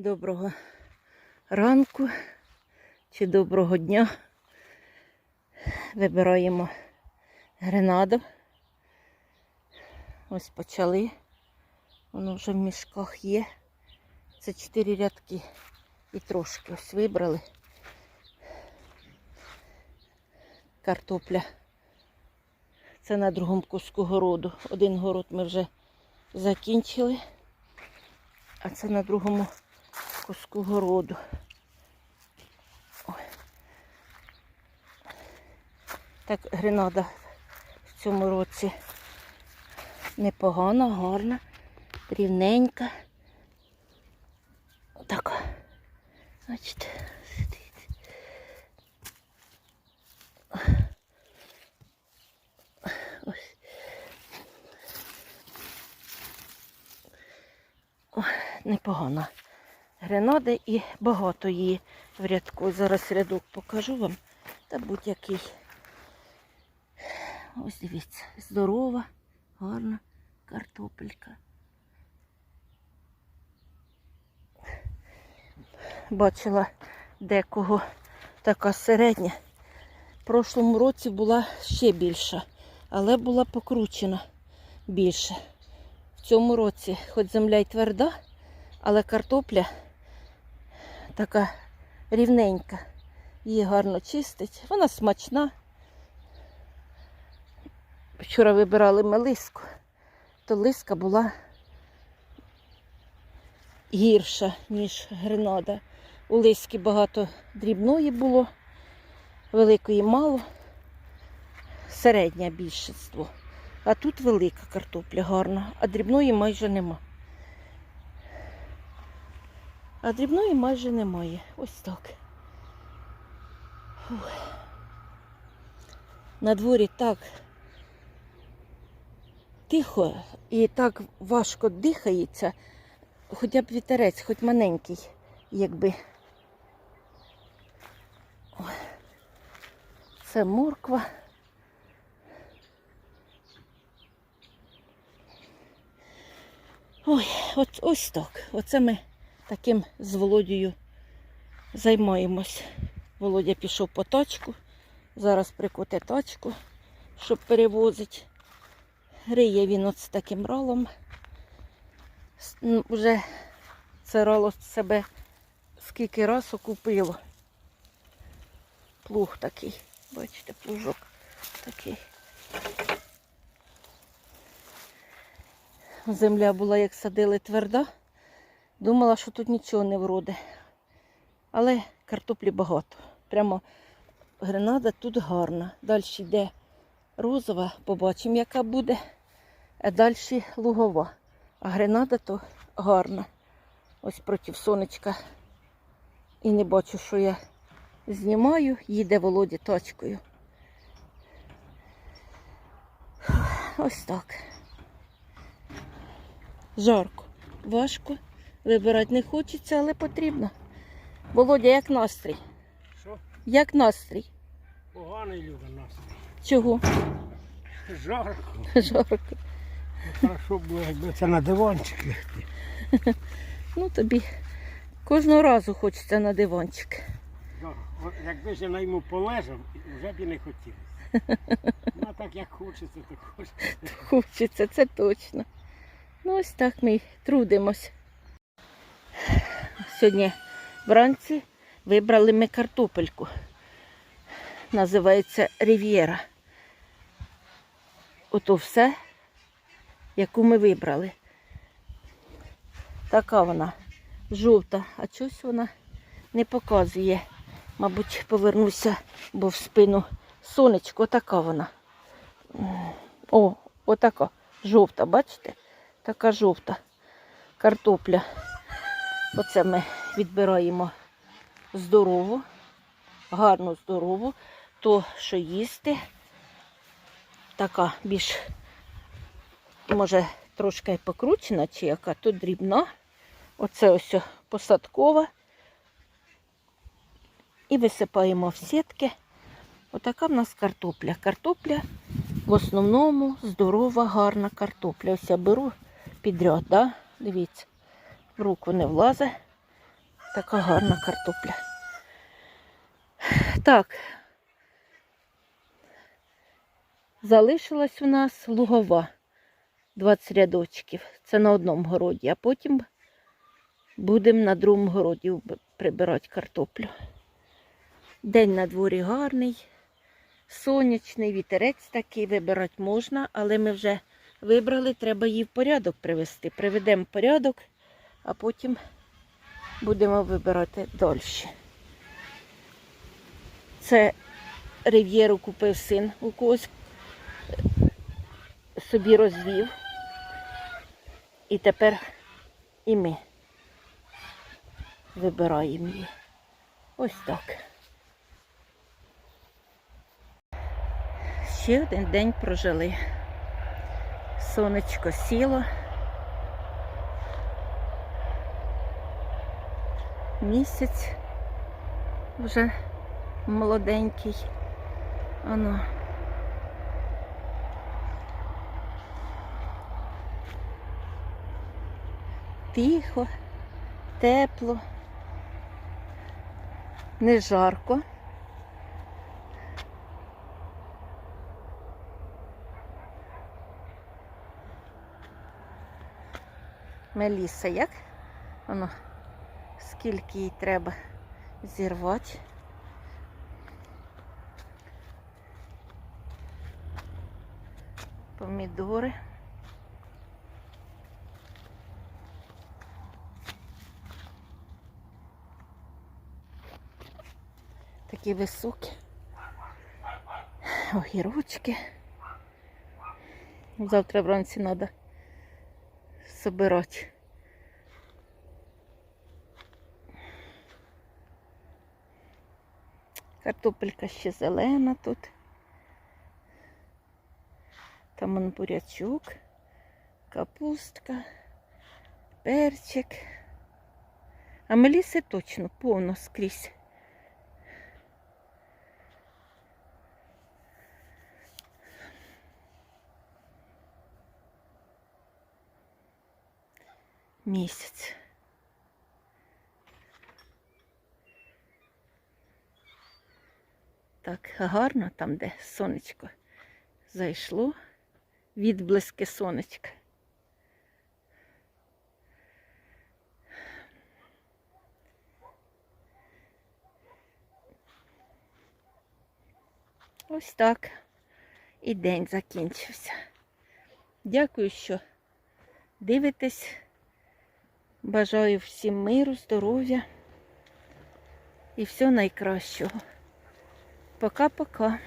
Доброго ранку чи доброго дня. Вибираємо гренаду. Ось почали. Воно вже в мішках є. Це чотири рядки. І трошки ось вибрали. Картопля. Це на другому куску городу. Один город ми вже закінчили. А це на другому куску городу. Ой. Так, гренада в цьому році непогана, гарна, рівненька. Так, значить. Ось. Ой, непогана гренада і багато її в рядку. Зараз рядок покажу вам. Та будь-який. Ось дивіться, здорова, гарна картопелька. Бачила декого така середня. В прошлому році була ще більша, але була покручена більше. В цьому році, хоч земля й тверда, але картопля така рівненька. Її гарно чистить. Вона смачна. Вчора вибирали ми лиску, то лиска була гірша, ніж гренада. У лиски багато дрібної було, великої мало, середнє більшинство. А тут велика картопля гарна, а дрібної майже нема. А дрібної майже немає. Ось так. Фух. На дворі так тихо і так важко дихається, хоча б вітерець, хоч маленький, якби. Це морква. Ой, от ось так. Оце ми таким з Володією займаємось. Володя пішов по тачку. Зараз прикоте тачку, щоб перевозити. Гриє він от з таким ролом. Вже це роло себе скільки раз окупило. Плуг такий. Бачите, плужок такий. Земля була, як садили, тверда. Думала, що тут нічого не вроде. Але картоплі багато. Прямо гренада тут гарна. Далі йде розова, побачимо, яка буде. А далі лугова. А гренада то гарна. Ось проти сонечка. І не бачу, що я знімаю. Їде Володя тачкою. Ось так. Жарко, важко. Вибирати не хочеться, але потрібно. Володя, як настрій? Що? Як настрій? Поганий люди нас. Чого? Жарко. Жарко. Хорошо було, якби це на диванчик лягти. Ну тобі кожного разу хочеться на диванчик. Да. От Якби ж я на йому полежав, вже б і не хотілося. Ну, а так як хочеться, так хочеться. Хочеться, це точно. Ну ось так ми й трудимось. Сьогодні вранці вибрали ми картопельку. Називається Рів'єра. Ото все, яку ми вибрали. Така вона жовта, а чогось вона не показує. Мабуть, повернуся, бо в спину сонечко, така вона. О, отака жовта, бачите? Така жовта картопля. Оце ми відбираємо здорову, гарну здорову, то що їсти. Така більш, може, трошки покручена, чи яка, то дрібна. Оце ось посадкова. І висипаємо в сітки. Отака в нас картопля. Картопля в основному здорова, гарна картопля. Ось я беру підряд, да? дивіться, руку не влазить. Така гарна картопля. Так. Залишилась у нас лугова 20 рядочків. Це на одному городі, а потім будемо на другому городі прибирати картоплю. День на дворі гарний, сонячний, вітерець такий, вибирати можна, але ми вже вибрали, треба її в порядок привести. Приведемо в порядок, а потім будемо вибирати далі. Це рив'єру купив син у когось, собі розвів. І тепер і ми вибираємо її. Ось так. Ще один день прожили. Сонечко сіло. Місяць вже молоденький. Оно. Тихо, тепло, не жарко. Меліса, як? Воно, скільки їй треба зірвати. Помідори. Такі високі. Огірочки. Завтра вранці треба собирати. Картопелька ще зелена тут. Там он бурячок, капустка, перчик. А меліси точно повно скрізь. Місяць. Так гарно там, де сонечко зайшло, відблиски сонечка. Ось так і день закінчився. Дякую, що дивитесь. Бажаю всім миру, здоров'я і всього найкращого. Пока-пока.